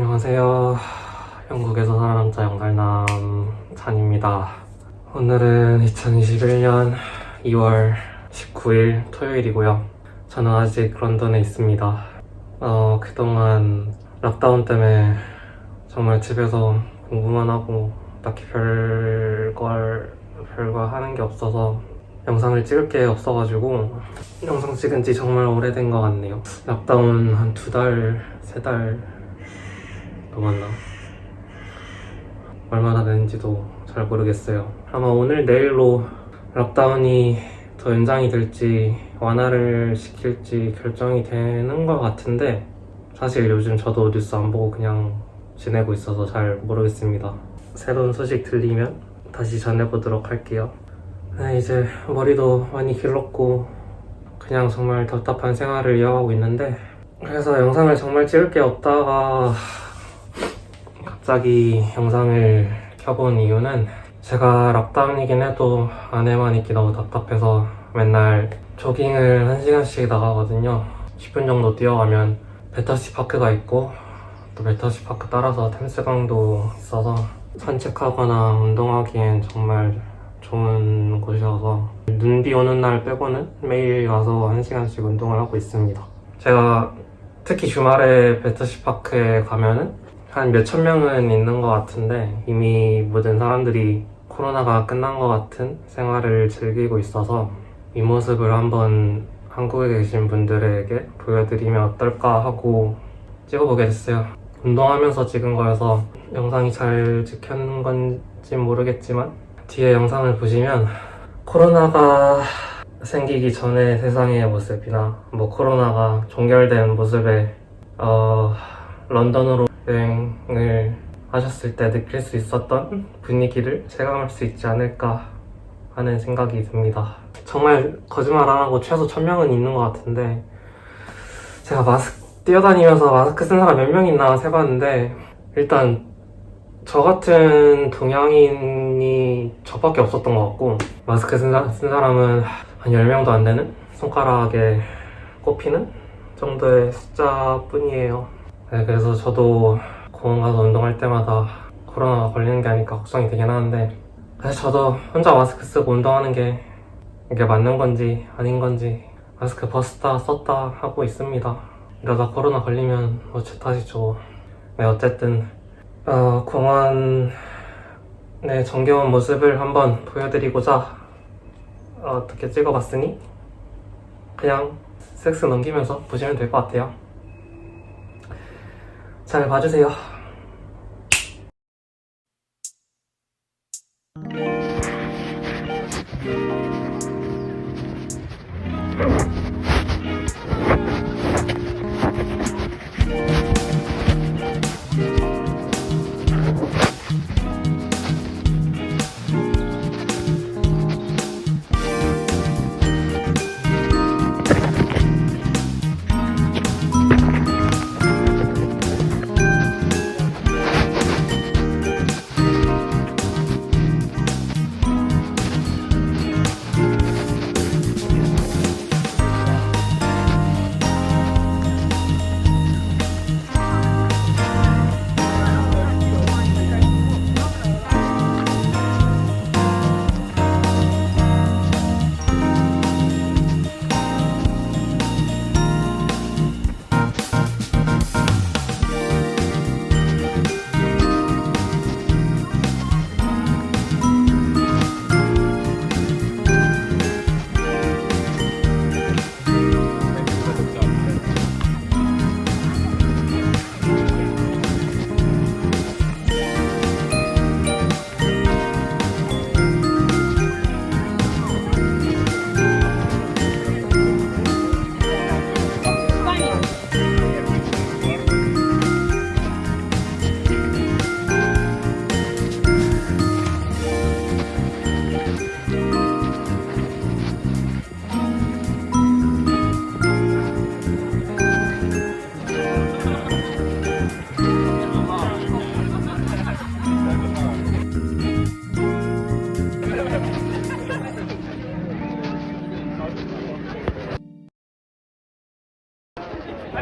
안녕하세요. 영국에서 살아남 자 영달남 잔입니다. 오늘은 2021년 2월 19일 토요일이고요. 저는 아직 런던에 있습니다. 어, 그동안 락다운 때문에 정말 집에서 공부만 하고 딱히 별걸 별거 하는 게 없어서 영상을 찍을 게 없어가지고 영상 찍은 지 정말 오래된 것 같네요. 락다운 한 두 달, 세 달 넘었나? 얼마나 되는지도 잘 모르겠어요. 아마 오늘 내일로 락다운이 더 연장이 될지 완화를 시킬지 결정이 되는 것 같은데 사실 요즘 저도 뉴스 안 보고 그냥 지내고 있어서 잘 모르겠습니다. 새로운 소식 들리면 다시 전해보도록 할게요. 네, 이제 머리도 많이 길렀고 그냥 정말 답답한 생활을 이어가고 있는데 그래서 영상을 정말 찍을 게 없다가 갑자기 영상을 켜본 이유는 제가 락다운이긴 해도 안에만 있기 너무 답답해서 맨날 조깅을 1시간씩 나가거든요 10분 정도 뛰어가면 베터시 파크가 있고 또 베터시 파크 따라서 템스강도 있어서 산책하거나 운동하기엔 정말 좋은 곳이어서 눈비 오는 날 빼고는 매일 가서 1시간씩 운동을 하고 있습니다. 제가 특히 주말에 베터시 파크에 가면은 한 몇천 명은 있는 것 같은데 이미 모든 사람들이 코로나가 끝난 것 같은 생활을 즐기고 있어서 이 모습을 한번 한국에 계신 분들에게 보여드리면 어떨까 하고 찍어보게 됐어요. 운동하면서 찍은 거여서 영상이 잘 찍힌 건지 모르겠지만 뒤에 영상을 보시면 코로나가 생기기 전의 세상의 모습이나 뭐 코로나가 종결된 모습에 어, 런던으로 여행을 하셨을 때 느낄 수 있었던 분위기를 체감할 수 있지 않을까 하는 생각이 듭니다. 정말 거짓말 안 하고 최소 1000명은 있는 것 같은데 제가 마스크 뛰어다니면서 마스크 쓴 사람 몇 명 있나 세봤는데 일단 저 같은 동양인이 저밖에 없었던 것 같고 마스크 쓴, 사, 쓴 사람은 한 10명도 안 되는 손가락에 꼽히는 정도의 숫자뿐이에요 네, 그래서 저도 공원 가서 운동할 때마다 코로나가 걸리는 게 아닐까 걱정이 되긴 하는데 그래서 저도 혼자 마스크 쓰고 운동하는 게 이게 맞는 건지 아닌 건지 마스크 벗었다 썼다 하고 있습니다 이러다 코로나 걸리면 뭐제 탓이죠 네 어쨌든 어, 공원의 정겨운 모습을 한번 보여드리고자 어, 어떻게 찍어봤으니 그냥 섹스 넘기면서 보시면 될 것 같아요. 잘 봐주세요.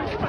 你这么